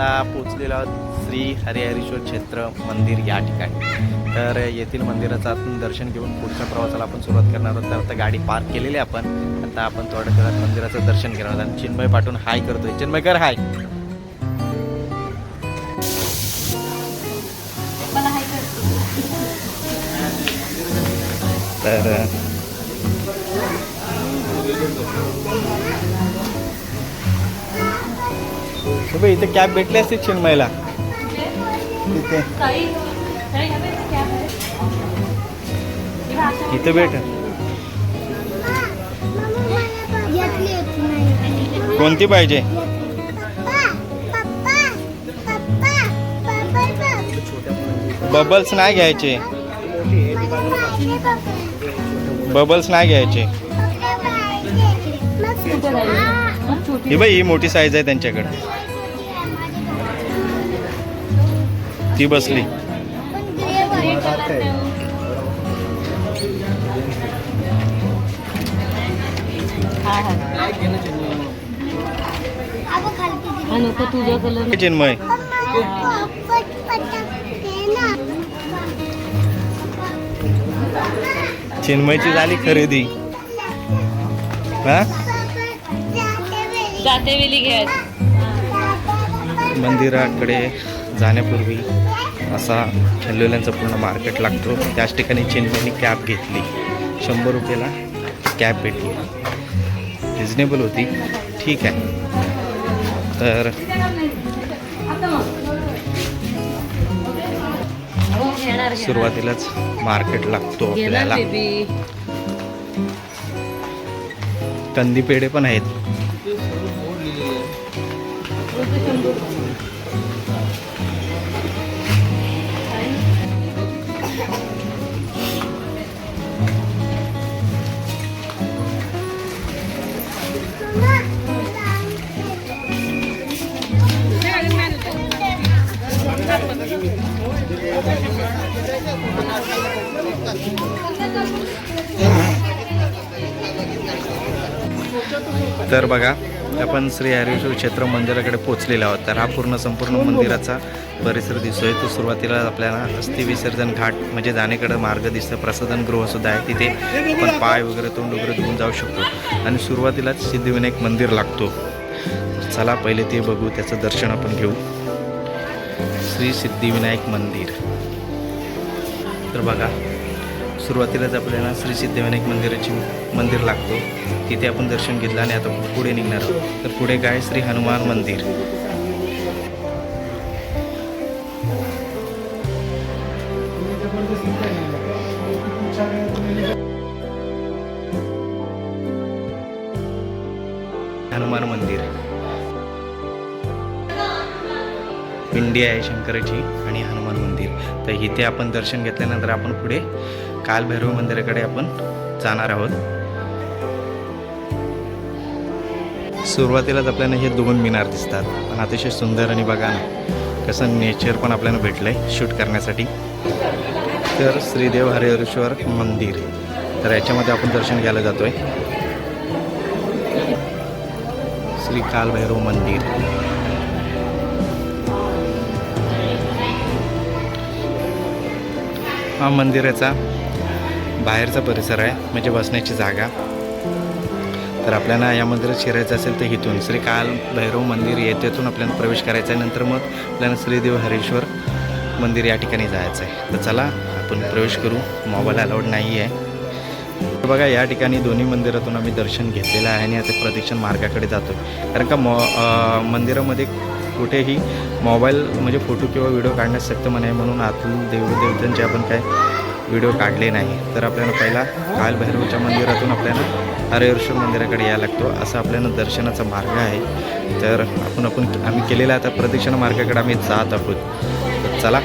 आता पोचलेलो आहोत श्री हरिहरेश्वर क्षेत्र मंदिर या ठिकाणी. तर येथील मंदिराचं आपण दर्शन घेऊन पुढच्या प्रवासाला आपण सुरुवात करणार आहोत. तर आता गाडी पार्क केलेली आहे आपण. आता आपण थोड्या वेळात मंदिराचं दर्शन घेणार आहोत. आणि चिन्मय पाठवून हाय करतोय. चिन्मय कर हाय. तर शुभ इथे कॅब भेटली असते चिन्मयला. तिथे इथे भेट. कोणती पाहिजे? बबल्स नाही घ्यायचे. बबल्स नाही घ्यायचे. ही बाई ही मोठी साईज आहे त्यांच्याकडे. ती बसली. नको तुझ्या कलर चिन्मय. चिन्मयची झाली खरेदी. हा? जाते मंदिराकडे. जाण्यापूर्वी असा खेळलेल्यांचं पूर्ण मार्केट लागतो. त्याच ठिकाणी चिन्मयनी कॅब घेतली. शंभर रुपयाला कॅब भेटली. रिजनेबल होती. ठीक आहे. तर सुरुवातीलाच मार्केट लागतो आपल्याला. कंदी पेढे पण आहेत. तर बघा आपण श्री हरेश्वर क्षेत्र मंदिराकडे पोचलेलो आहोत. तर हा पूर्ण संपूर्ण मंदिराचा परिसर दिसतोय. तो सुरुवातीला आपल्याला अस्थि विसर्जन घाट म्हणजे जाण्याकडे मार्ग दिसतं प्रसाधन गृहसुद्धा आहे तिथे. आपण पाय वगैरे तोंड वगैरे धुवून जाऊ शकतो. आणि सुरुवातीलाच सिद्धिविनायक मंदिर लागतो. चला पहिले ते बघू त्याचं दर्शन आपण घेऊ. श्री सिद्धिविनायक मंदिर. तर बघा सुरुवातीलाच आपल्याला श्री सिद्धिविनायक मंदिराची मंदिर लागतो. तिथे आपण दर्शन घेतलं आणि आता पुढे निघणार आहोत. तर पुढे काय? श्री हनुमान मंदिर. हनुमान मंदिर. पिंडी आहे शंकराची आणि हनुमान मंदिर. तर इथे आपण दर्शन घेतल्यानंतर आपण पुढे कालभैरव मंदिराकडे आपण जाणार आहोत. सुरुवातीलाच आपल्याला हे दोन मिनार दिसतात. पण अतिशय सुंदर आणि बघा ना कसं नेचर पण आपल्याला भेटलं आहे शूट करण्यासाठी. तर श्रीदेव हरिहरेश्वर मंदिर. तर याच्यामध्ये आपण दर्शन घ्यायला जातोय. श्री कालभैरव मंदिर. हा मंदिराचा बाहेरचा परिसर आहे म्हणजे बसण्याची जागा. तर आपल्याला या मंदिरात शिरायचं असेल तर इथून. श्री काल भैरव मंदिर येथेतून आपल्याला प्रवेश करायचा आहे. नंतर मग आपल्याला श्रीदेव हरेश्वर मंदिर या ठिकाणी जायचं आहे. तर चला आपण प्रवेश करू. मोबाईल अलाउड नाही आहे. बघा या ठिकाणी दोन्ही मंदिरातून आम्ही दर्शन घेतलेलं आहे आणि आता प्रदक्षिण मार्गाकडे जातो कारण का मॉ मंदिरामध्ये कुठेही मोबाईल म्हणजे फोटो किंवा व्हिडिओ काढण्यास सक्त आहे म्हणून आतून देवदेवतांचे आपण काय व्हिडिओ काढले नाही तर आपल्याला पहिला कालभैरवच्या मंदिरातून आपल्याला हरेश्वर मंदिराकडे यायला लागतो असा आपल्याला दर्शनाचा मार्ग आहे. तर आपण आपण आम्ही केलेला आता प्रदक्षिणा मार्गाकडे आम्ही जात आहोत. तर चला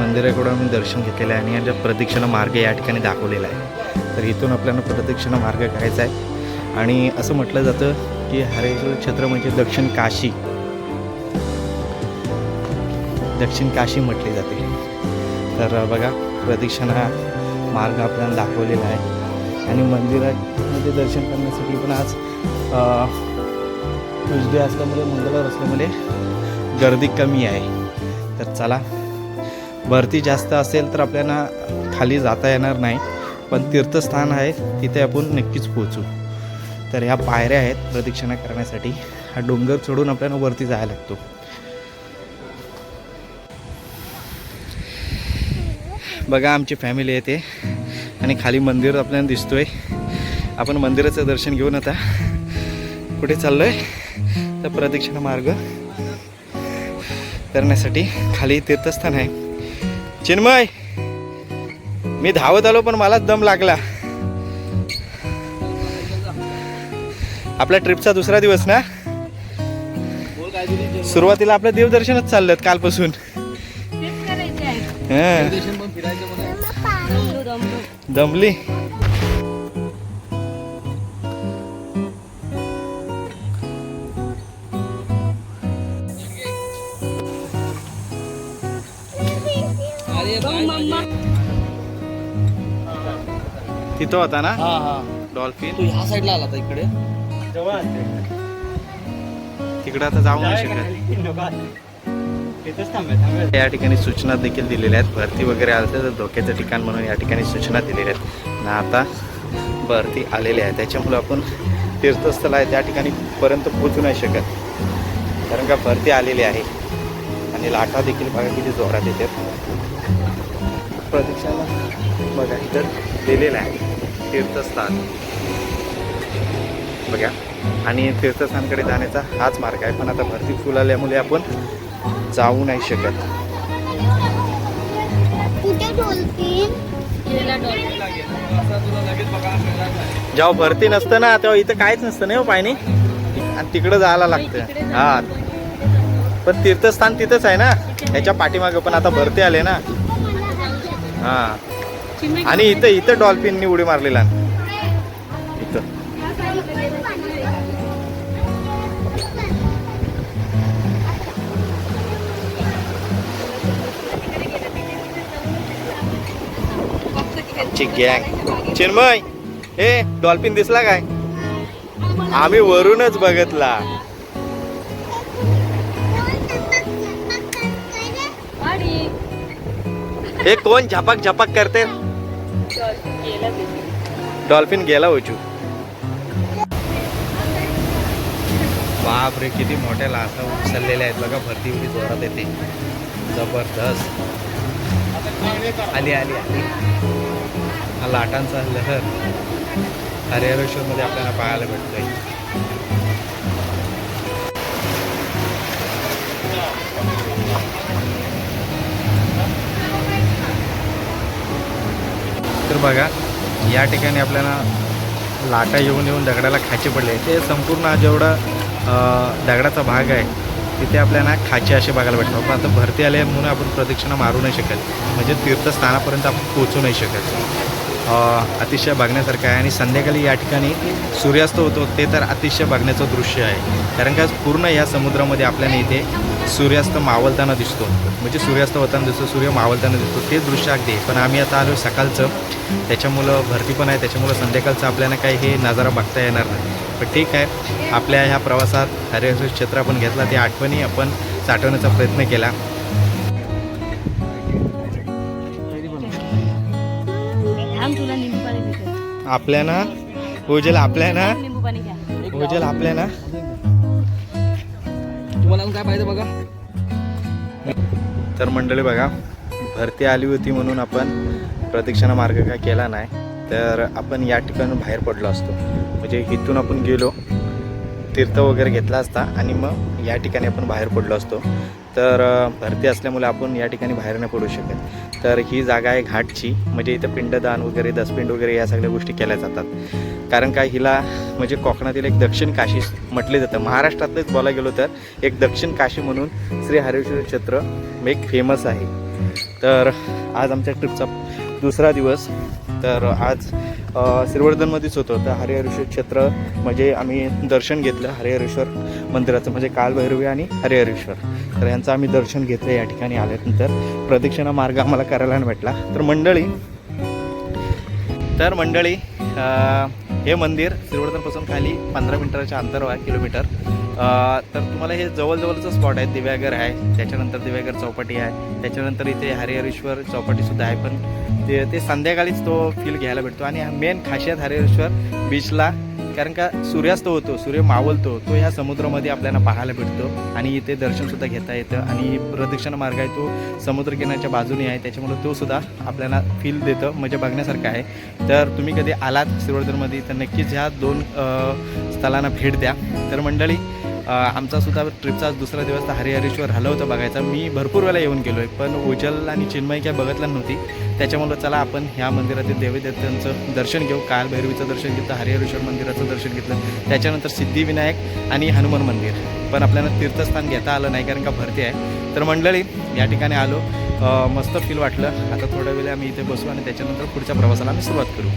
मंदिराकडून आम्ही दर्शन घेतलेलं आहे आणि याच्या प्रदक्षिणा मार्ग या ठिकाणी दाखवलेला आहे. तर इथून आपल्याला प्रदक्षिणा मार्ग करायचा आहे. आणि असं म्हटलं जातं की हरेश्वर क्षेत्र म्हणजे दक्षिण काशी. दक्षिण काशी म्हटली जाते. तर बघा प्रदक्षिणा मार्ग आपल्याला दाखवलेला आहे. आणि मंदिरामध्ये दर्शन करण्यासाठी पण आज ट्युजडे असल्यामुळे मंगळवार असल्यामुळे गर्दी कमी आहे. तर चला भरती जास्त असेल तर आपल्याला खाली जाता येणार नाही पण तीर्थस्थान आहे तिथे आपण नक्कीच पोहोचू. तर ह्या पायऱ्या आहेत प्रदक्षिणा करण्यासाठी. हा डोंगर चढून आपल्याला वरती जायला लागतो. बघा आमची फॅमिली येते आणि खाली मंदिर आपल्याला दिसतोय. आपण मंदिराचं दर्शन घेऊन आता कुठे चाललोय? तर प्रदक्षिणा मार्ग करण्यासाठी खाली तीर्थस्थान आहे. चिन्मय मी धावत आलो पण मला दम लागला. आपल्या ट्रिपचा दुसरा दिवस ना? सुरुवातीला आपलं देवदर्शनच चाललं कालपासून. दमलो, तिथं होता ना? हा हा. डॉल्फिन. तू ह्या साईडला आला होता इकडे. तिकडे आता जाऊ नाही शकत. या ठिकाणी सूचना देखील दिलेल्या आहेत. भरती वगैरे आलं तर धोक्याचं ठिकाण म्हणून या ठिकाणी सूचना दिलेल्या आहेत. ना आता भरती आलेली आहे. त्याच्यामुळे आपण तीर्थस्थळ आहे त्या ठिकाणी पर्यंत पोहोचू नाही शकत. कारण का भरती आलेली आहे. आणि लाटा देखील बघा किती जोरात येतात. प्रतीक्षाला बघा इथं दिलेलं आहे तीर्थस्थान. बघा. आणि तीर्थस्थानकडे जाण्याचा हाच मार्ग आहे. पण आता भरती फुल आल्यामुळे आपण जाऊ नाही शकत. जेव्हा भरती नसतं ना तेव्हा इथं काहीच नसतं नाही हो पाणी? आणि तिकडं जायला लागतं. हा. पण तीर्थस्थान तिथंच आहे ना? याच्या पाठीमागं पण आता भरती आले ना? हा. आणि इथं इथं डॉल्फिननी उडी मारलेला आमची गँग. चिन्मय हे डॉल्फिन दिसला काय? आम्ही वरूनच बघितला. हे कोण झपाक झपाक करते? डॉल्फिन गेला होचू बाप रे किती मोठ्या लाटा उचललेल्या आहेत बघा भरती उडी जोरात येते. जबरदस्त. आली आली आली. हा लाटांचा लहर हरिहरेश्वरमध्ये आपल्याला पाहायला भेटतोय. तर बघा या ठिकाणी आपल्याला लाटा येऊन येऊन दगडाला खाचे पडले ते संपूर्ण जेवढा दगडाचा भाग आहे तिथे आपल्याला खाचे असे बघायला भेटतात. पण आता भरती आले म्हणून आपण प्रदक्षिणा मारू नाही शकत. म्हणजे तीर्थस्थानापर्यंत आपण पोचू नाही शकत. अतिशय बघण्यासारखं आहे आणि संध्याकाळी या ठिकाणी सूर्यास्त होतो ते तर अतिशय बघण्याचं दृश्य आहे. कारण का पूर्ण या समुद्रामध्ये आपल्याला इथे सूर्यास्त मावलताना दिसतो. म्हणजे सूर्यास्त होताना दिसतो सूर्य मावलताना दिसतो ते दृश्य अगदी. पण आम्ही आता आलो सकाळचं. त्याच्यामुळं भरती पण आहे त्याच्यामुळं संध्याकाळचं आपल्याला काही हे नजारा बघता येणार नाही. पण ठीक आहे आपल्या ह्या प्रवासात हरिहर क्षेत्र आपण घेतला ते आठवणी आपण साठवण्याचा प्रयत्न केला. देते. आपल्याला भोजल आपल्याला निंबू पाणी घ्या भोजल आपल्याला तुम्हाला काय पाहिजे बघा? तर मंडळी बघा भरती आली होती म्हणून आपण प्रदक्षिणा मार्ग काय केला नाही तर आपण या ठिकाणी बाहेर पडलो असतो. म्हणजे इथून आपण गेलो तीर्थ वगैरे घेतला असता आणि मग या ठिकाणी आपण बाहेर पडलो असतो. तर भरती असल्यामुळे आपण या ठिकाणी बाहेर नाही पडू शकत. तर ही जागा आहे घाटची. म्हणजे इथं पिंडदान वगैरे दसपिंड वगैरे या सगळ्या गोष्टी केल्या जातात. कारण काय हिला म्हणजे कोकणातील एक दक्षिण काशी म्हटले जातं. महाराष्ट्रातलंच बोलायला गेलो तर एक दक्षिण काशी म्हणून श्री हरेश्वर क्षेत्र एक फेमस आहे. तर आज आमच्या ट्रिपचा दुसरा दिवस. तर आज श्रीवर्धनमध्येच होतो. तर हरिहरेश्वर क्षेत्र म्हणजे आम्ही दर्शन घेतलं हरिहरेश्वर मंदिराचं. म्हणजे कालभैरवी आणि हरिहरेश्वर. तर यांचं आम्ही दर्शन घेतलं या ठिकाणी आल्यानंतर. प्रदक्षिणा मार्ग आम्हाला करायला भेटला. तर मंडळी तर मंडळी हे मंदिर श्रीवर्धनपासून खाली पंधरा मिनिटाच्या अंतर आहे किलोमीटर. तर तुम्हाला हे जवळजवळचं स्पॉट आहे दिव्यागर आहे. त्याच्यानंतर दिव्यागर चौपाटी आहे. त्याच्यानंतर इथे हरिहरेश्वर चौपाटीसुद्धा आहे. पण ते ते संध्याकाळीच तो फील घ्यायला भेटतो. आणि मेन खासियत हरिहरेश्वर बीचला कारण का सूर्यास्त होतो सूर्य मावलतो तो ह्या समुद्रामध्ये आपल्याला पाहायला भेटतो. आणि इथे दर्शनसुद्धा घेता येतं. आणि प्रदक्षिणा मार्ग आहे तो समुद्रकिनाऱ्याच्या बाजूने आहे. त्याच्यामुळे तो सुद्धा आपल्याला फील देतं. म्हणजे बघण्यासारखं आहे. तर तुम्ही कधी आलात श्रीवर्धनमध्ये तर नक्कीच ह्या दोन स्थळांना भेट द्या. तर मंडळी आमचा सुद्धा ट्रिपचा दुसरा दिवस तर हरिहरेश्वर झालं होतं बघायचा. मी भरपूर वेळा येऊन गेलो आहे पण उजल आणि चिन्मय काय बघितलं नव्हती. त्याच्यामुळं चला आपण ह्या मंदिरातील देवीदेवतांचं दर्शन घेऊ. काल भैरवीचं दर्शन घेतलं हरिहरेश्वर मंदिराचं दर्शन घेतलं. त्याच्यानंतर सिद्धिविनायक आणि हनुमान मंदिर. पण आपल्याला तीर्थस्थान घेता आलं नाही कारण का भरती आहे. तर मंडळी या ठिकाणी आलो. मस्त फील वाटलं. आता थोड्या वेळ आम्ही इथे बसू आणि त्याच्यानंतर पुढच्या प्रवासाला आम्ही सुरुवात करू.